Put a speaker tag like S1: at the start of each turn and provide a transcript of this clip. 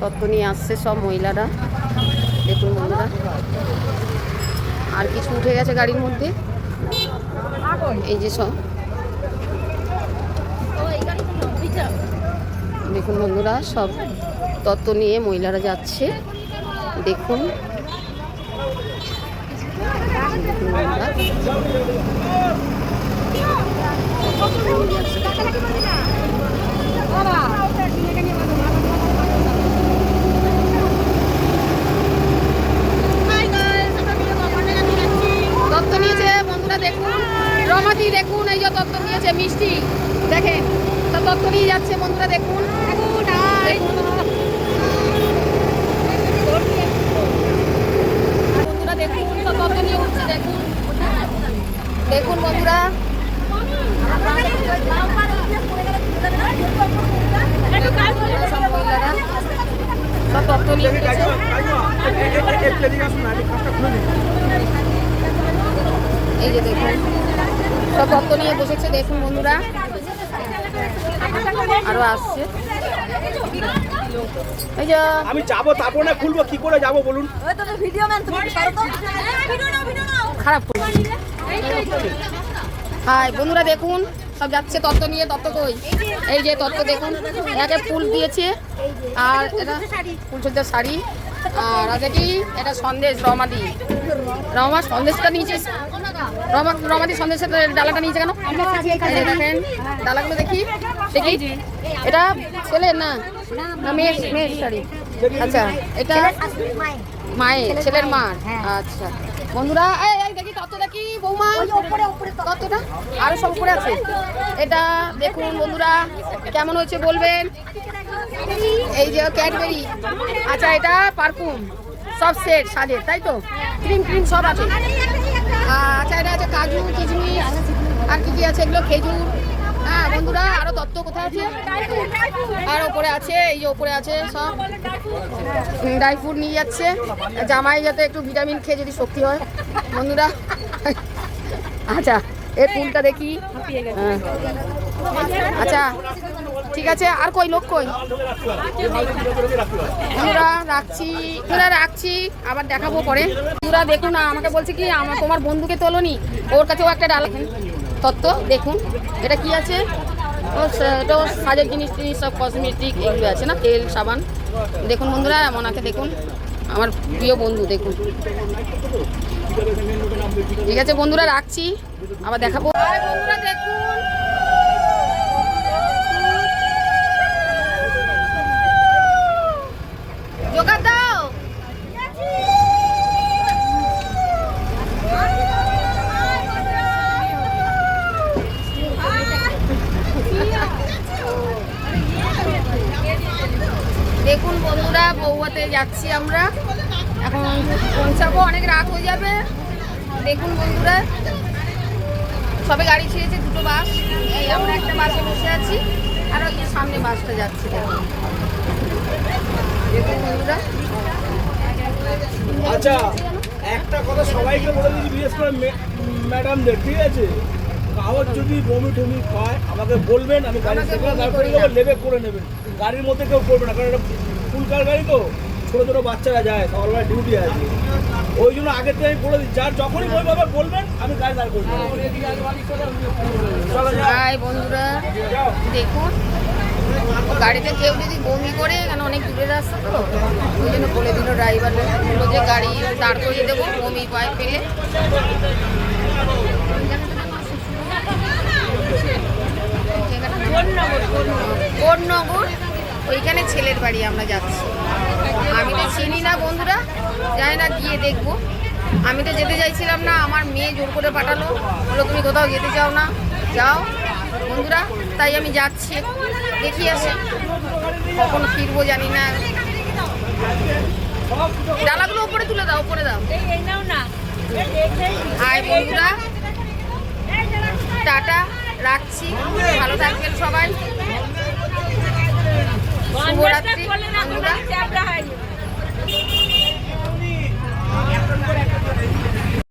S1: তত্ত্ব নিয়ে আসছে সব মহিলারা। দেখুন বন্ধুরা। আর কিছু উঠে গেছে গাড়ির মধ্যে। এই যে সব। দেখুন বন্ধুরা, সব তত্ত্ব নিয়ে মহিলারা যাচ্ছে। দেখুন। বন্ধুরা। তত্ত্ব বন্ধুরা দেখুন রমাদি দেখুন এই যে তত্ত্ব নিয়েছে মিষ্টি দেখেন তো তত্ত্ব নিয়ে যাচ্ছে বন্ধুরা দেখুন দেখুন। বন্ধুরা দেখুন তো তত্ত্ব নিয়ে উঠছে দেখুন। দেখুন বন্ধুরা। সব সব তত্ত্ব নিয়ে উঠেছে। এই যে দেখুন সব ভক্ত নিয়ে বসেছে দেখুন বন্ধুরা আরও আসছে এই
S2: আমি যাব তারপর না খুলবো কি করে যাব বলুন
S1: খারাপ হাই বন্ধুরা দেখুন সব যাচ্ছে তত্ত্ব নিয়ে, তত্ত্ব কই? এই যে তত্ত্ব দেখুন একে ফুল দিয়েছে, আর এটা ফুলসজ্জার শাড়ি। আর কি এটা সন্দেশ, রমাদি। রমা সন্দেশটা নিয়েছে। রমা, রমাদি সন্দেশের ডালাটা নিয়েছে কেন? দেখেন, ডালাগুলো দেখি। দেখি। এটা ছেলে না, মেয়ের মেয়ের শাড়ি। আচ্ছা এটা মায়ের, ছেলের মার। আচ্ছা। বন্ধুরা, এই দেখি তত দেখি বৌমা? ততটা আরও সব উপরে আছে। এটা দেখুন বন্ধুরা, কেমন হয়েছে বলবেন? এই যে ক্যাডবেরি। আচ্ছা এটা পারফিউম। সব সেট, সাজের, তাই তো? ক্রিম ক্রিম সব আছে। আচ্ছা এটা আছে কাজু কিচমিচ আর কি কি আছে? এগুলো খেজুর। বন্ধুরা, আরও দত্ত কোথায় আছে? আর ওপরে আছে, এই যে ওপরে আছে সব। ড্রাই ফ্রুট নিয়ে যাচ্ছে। জামাই যাতে একটু ভিটামিন খেয়ে যদি শক্তি হয়। বন্ধুরা আচ্ছা এই ফুলটা দেখি। আচ্ছা ঠিক আছে, আর কই, লোক কই? বন্ধুরা, রাখছি বন্ধুরা, রাখছি, আবার দেখাবো পরে। বন্ধুরা দেখুন না, আমাকে বলছে কি, আমার তোমার বন্ধুকে তোলনি। ওর কাছেও একটা ডাল তত্ত্ব, দেখুন, এটা কি আছে? এটা সাজের জিনিস টিনিস সব কসমেটিক এগুলো আছে না? তেল, সাবান। দেখুন বন্ধুরা আছে দেখুন, আমার প্রিয় বন্ধু, দেখুন। ঠিক আছে বন্ধুরা, রাখছি। আবার দেখাবো। বন্ধুরা, দেখুন দেখুন বন্ধুরা বৌয়াতে যাচ্ছি আমরা। এখন পৌঁছাবো অনেক রাত হয়ে যাবে। দেখুন বন্ধুরা সবে গাড়ি ছেড়েছে দুটো বাস। এই আমরা একটা বাসে বসে আছি আর ওই সামনে বাসটা যাচ্ছে দেখুন। দেখুন বন্ধুরা।
S2: আচ্ছা একটা কথা সবাইকে বলে দিচ্ছি বিশেষ করে ম্যাডামদের ঠিক আছে? কাগজ যদি বমি টমি পায় আমাকে বলবেন আমি গাড়ি
S1: করে
S2: করে নেবেন গাড়ির মধ্যে কেউ করবে না কারণ এটা ফুলকার গাড়ি তো, ছোটো ছোটো বাচ্চারা যায়, সকালবেলা ডিউটি আছে। ওই জন্য আগের থেকে আমি বলে দিচ্ছি, যার যখনই বই পাবে বলবেন, আমি গাড়ি দাঁড় করে দেবো। চলো যাও।
S1: বন্ধুরা, দেখুন, গাড়িতে কেউ যদি বমি করে কেন অনেক দূরে রাস্তা তো, ওই জন্য বলে দিল ড্রাইভার বলল যে গাড়ি দাঁড় করিয়ে দেবো, বমি পায় পেলে। কোটনগর ওইখানে ছেলের বাড়ি আমরা যাচ্ছি। আমি তো চিনি না বন্ধুরা জানি না গিয়ে দেখব। আমি তো যেতে চাইছিলাম না আমার মেয়ে জোর করে পাঠালো। বলল তুমি কোথাও যেতে চাও না? যাও বন্ধুরা। তাই আমি যাচ্ছি। দেখি আসি। কখন ফিরবো জানি না। ডালাগুলো ওপরে তুলে দাও উপরে দাও। হাই বন্ধুরা। টাটা রাখছি। ভালো থাকবেন সবাই।